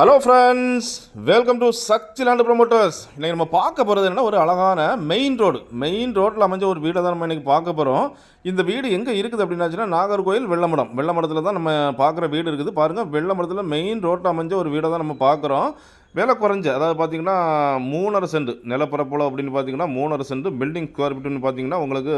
Hello friends welcome to Sakthi land promoters இன்றைக்கி நம்ம பார்க்க போகிறது என்ன ஒரு அழகான மெயின் ரோடு மெயின் ரோட்டில் அமைஞ்ச ஒரு வீடை தான் நம்ம இன்றைக்கி பார்க்க போகிறோம் இந்த வீடு எங்கே இருக்குது அப்படின்னாச்சுன்னா நாகர்கோயில் வெள்ளமடம். வெள்ளமடத்தில் தான் நம்ம பார்க்குற வீடு இருக்குது. பாருங்கள் வெள்ளமடத்தில் மெயின் ரோட்டில் அமைஞ்ச ஒரு வீடை தான் நம்ம பார்க்குறோம். விலை குறைஞ்ச அதாவது பார்த்தீங்கன்னா மூணரை சென்ட் நிலப்பரப்பளவு அப்படின்னு பார்த்தீங்கன்னா மூணரை சென்ட் பில்டிங் ஸ்கொயர் ஃபீட்னு பார்த்தீங்கன்னா உங்களுக்கு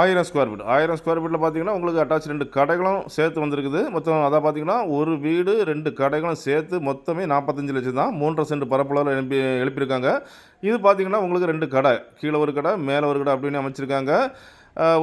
ஆயிரம் ஸ்கொயர் ஃபீட் ஆயிரம் ஸ்கொயர் ஃபீட்டில் பார்த்தீங்கன்னா உங்களுக்கு அட்டாச் ரெண்டு கடைகளும் சேர்த்து வந்திருக்குது. மொத்தம் அதாவது பார்த்தீங்கன்னா ஒரு வீடு ரெண்டு கடைகளும் சேர்த்து மொத்தமே நாற்பத்தஞ்சு லட்சம் தான் மூன்றரை சென்ட் பரப்பளவில் எழுப்பி எழுப்பியிருக்காங்க. இது பார்த்தீங்கன்னா உங்களுக்கு ரெண்டு கடை. கீழே ஒரு கடை மேலே ஒரு கடை அப்படின்னு அமைச்சிருக்காங்க.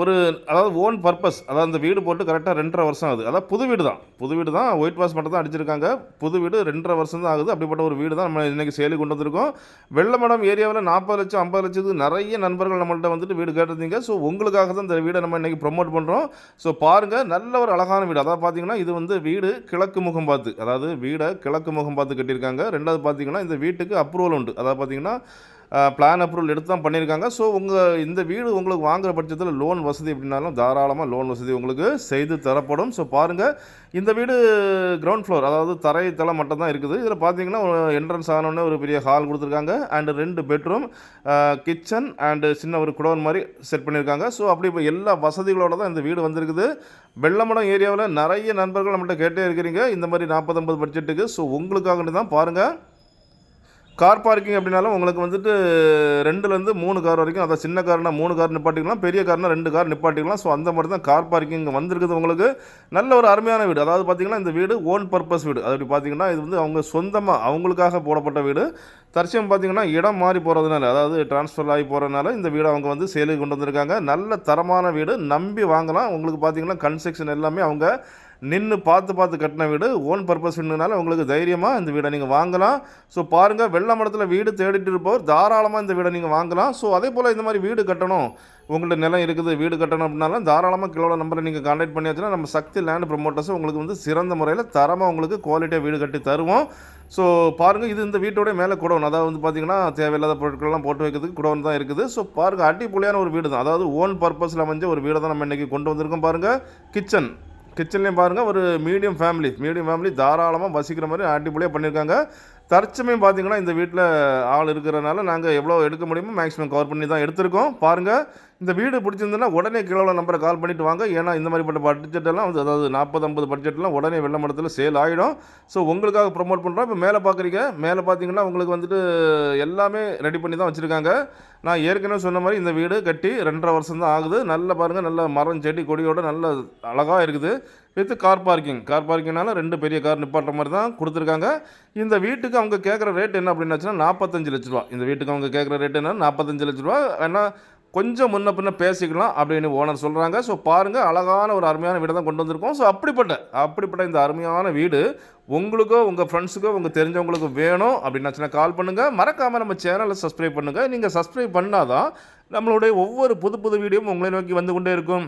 ஒரு அதாவது ஓன் பர்பஸ் அதாவது அந்த வீடு போட்டு கரெக்டாக ரெண்டரை வருஷம் ஆகுது. அதாவது புது வீடு தான். புது வீடு தான் ஒயிட் வாஷ் மட்டும் தான் அடிச்சிருக்காங்க. புது வீடு ரெண்டரை வருஷம் தான் ஆகுது. அப்படிப்பட்ட ஒரு வீடு தான் நம்ம இன்றைக்கி சேலி கொண்டு வந்திருக்கோம். வெள்ளமடம் ஏரியாவில் நாற்பது லட்சம் ஐம்பது லட்சத்துக்கு நிறைய நண்பர்கள் நம்மள்கிட்ட வந்துட்டு வீடு கேட்டிருந்தீங்க. ஸோ உங்களுக்காக தான் இந்த வீடை நம்ம இன்றைக்கி ப்ரொமோட் பண்ணுறோம் ஸோ பாருங்கள் நல்ல ஒரு அழகான வீடு. அதாவது பார்த்தீங்கன்னா இது வந்து வீடு கிழக்கு முகம் பார்த்து அதாவது வீடை கிழக்கு முகம் பார்த்து கட்டியிருக்காங்க. ரெண்டாவது பார்த்தீங்கன்னா இந்த வீட்டுக்கு அப்ரூவல் உண்டு. அதாவது பார்த்தீங்கன்னா பிளான் அப்ரூவல் எடுத்து தான் பண்ணியிருக்காங்க. ஸோ உங்கள் இந்த வீடு உங்களுக்கு வாங்குகிற பட்சத்தில் லோன் வசதி எப்படின்னாலும் தாராளமாக லோன் வசதி உங்களுக்கு செய்து தரப்படும். ஸோ பாருங்கள் இந்த வீடு கிரவுண்ட் ஃப்ளோர் அதாவது தரை தளம் மட்டும் தான் இருக்குது. இதில் பார்த்தீங்கன்னா என்ட்ரன்ஸ் ஆனோடனே ஒரு பெரிய ஹால் கொடுத்துருக்காங்க. அண்டு ரெண்டு பெட்ரூம் கிச்சன் அண்டு சின்ன ஒரு குடோன் மாதிரி செட் பண்ணியிருக்காங்க. ஸோ அப்படி இப்போ எல்லா வசதிகளோட தான் இந்த வீடு வந்திருக்குது. வெள்ளமடம் ஏரியாவில் நிறைய நண்பர்கள் நம்மகிட்ட கேட்டே இருக்கிறீங்க. இந்த மாதிரி நாற்பத்தொம்பது பட்ஜெட்டுக்கு ஸோ உங்களுக்காக தான் பாருங்கள் கார் பார்க்கிங் அப்படின்னாலும் உங்களுக்கு வந்துட்டு ரெண்டுலேருந்து மூணு கார் வரைக்கும் அதாவது சின்ன கார்னால் மூணு கார் நிப்பாட்டிக்கலாம் பெரிய கார்னால் ரெண்டு கார் நிப்பாட்டிக்கலாம். ஸோ அந்த மாதிரி தான் கார் பார்க்கிங் வந்திருக்குது உங்களுக்கு. நல்ல ஒரு அருமையான வீடு. அதாவது பார்த்தீங்கன்னா இந்த வீடு ஓன் பர்பஸ் வீடு. அது அப்படி பார்த்தீங்கன்னா இது வந்து அவங்க சொந்தமாக அவங்களுக்காக போடப்பட்ட வீடு. தற்சயம் பார்த்தீங்கன்னா இடம் மாறி போகிறதுனால அதாவது ட்ரான்ஸ்ஃபர் ஆகி போகிறதுனால இந்த வீடை அவங்க வந்து சேலுக்கு கொண்டு வந்திருக்காங்க. நல்ல தரமான வீடு. நம்பி வாங்கலாம். உங்களுக்கு பார்த்தீங்கன்னா கன்ஸ்ட்ரக்ஷன் எல்லாமே அவங்க நின்று பார்த்து பார்த்து கட்டின வீடு ஓன் பர்பஸ் வீடுனால உங்களுக்கு தைரியமாக இந்த வீடை நீங்கள் வாங்கலாம். ஸோ பாருங்கள் வெள்ள மடத்தில் வீடு தேடிட்டு இருப்பவர் தாராளமாக இந்த வீடை நீங்கள் வாங்கலாம். ஸோ அதே போல் இந்த மாதிரி வீடு கட்டணும். உங்கள்கிட்ட நிலம் இருக்குது வீடு கட்டணும் அப்படின்னாலும் தாராளமாக கிலோட நம்பரை நீங்கள் கான்டாக்ட் பண்ணியாச்சுன்னா நம்ம சக்தி லேண்ட் ப்ரொமோட்டர்ஸ் உங்களுக்கு வந்து சிறந்த முறையில் தரமாக உங்களுக்கு குவாலிட்டியாக வீடு கட்டி தருவோம். ஸோ பாருங்கள் இது இந்த வீட்டோட மேலே குடோன். அதாவது வந்து பார்த்தீங்கன்னா தேவையில்லாத பொருட்கள்லாம் போட்டு வைக்கிறதுக்கு குடோன் தான் இருக்குது. ஸோ பாருங்கள் அடிப்பொலியான ஒரு வீடு தான் அதாவது ஓன் பர்பஸில் அமைஞ்ச ஒரு வீடை தான் நம்ம இன்றைக்கி கொண்டு வந்திருக்கோம் பாருங்கள் கிச்சன் கிச்சன்லேயும் பாருங்கள் ஒரு மீடியம் ஃபேமிலி மீடியம் ஃபேமிலி தாராளமாக வசிக்கிற மாதிரி அடிப்படையாக பண்ணியிருக்காங்க தற்சமயம் பார்த்தீங்கன்னா இந்த வீட்டில் ஆள் இருக்கிறனால நாங்கள் எவ்வளோ எடுக்க முடியுமோ மேக்ஸிமம் கவர் பண்ணி தான் எடுத்திருக்கோம். பாருங்கள் இந்த வீடு பிடிச்சிருந்ததுன்னா உடனே கிலோவில் நம்பரை கால் பண்ணிட்டு வாங்க. ஏன்னா இந்த மாதிரிப்பட்ட பட்ஜெட்டெல்லாம் வந்து அதாவது நாற்பது ஐம்பது பட்ஜெட்லாம் உடனே வெள்ள மடத்தில் சேல் ஆகிடும் ஸோ உங்களுக்காக ப்ரொமோட் பண்ணுறோம் இப்போ மேலே பார்க்குறீங்க மேலே பார்த்தீங்கன்னா உங்களுக்கு வந்துட்டு எல்லாமே ரெடி பண்ணி தான் வச்சுருக்காங்க. நான் ஏற்கனவே சொன்ன மாதிரி இந்த வீடு கட்டி ரெண்டரை வருஷம் தான் ஆகுது. நல்லா பாருங்கள் நல்ல மரம் செடி கொடியோட நல்ல அழகாக இருக்குது. With car parking. கார் பார்க்கிங்னால ரெண்டு பெரிய கார் நிப்பாட்டுற மாதிரி தான் கொடுத்துருக்காங்க. இந்த வீட்டுக்கு அவங்க கேட்குற ரேட் என்ன அப்படின்னாச்சுன்னா நாற்பத்தஞ்சு லட்ச ரூபா. இந்த வீட்டுக்கு அவங்க கேட்குற ரேட் என்ன? நாற்பத்தஞ்சு லட்ச ரூபா. ஏன்னா கொஞ்சம் முன்ன பின்ன பேசிக்கலாம் அப்படின்னு ஓனர் சொல்கிறாங்க ஸோ பாருங்கள் அழகான ஒரு அருமையான வீடை தான் கொண்டு வந்திருக்கோம். ஸோ அப்படிப்பட்ட அப்படிப்பட்ட இந்த அருமையான வீடு உங்களுக்கோ உங்கள் ஃப்ரெண்ட்ஸுக்கோ உங்கள் தெரிஞ்சவங்களுக்கு வேணும் அப்படின்னாச்சுன்னா கால் பண்ணுங்கள் மறக்காமல் நம்ம சேனலை சப்ஸ்கிரைப் பண்ணுங்கள் நீங்கள் சப்ஸ்கிரைப் பண்ணாதான் நம்மளுடைய ஒவ்வொரு புது புது வீடியோவும் உங்களை நோக்கி வந்து கொண்டே இருக்கும்.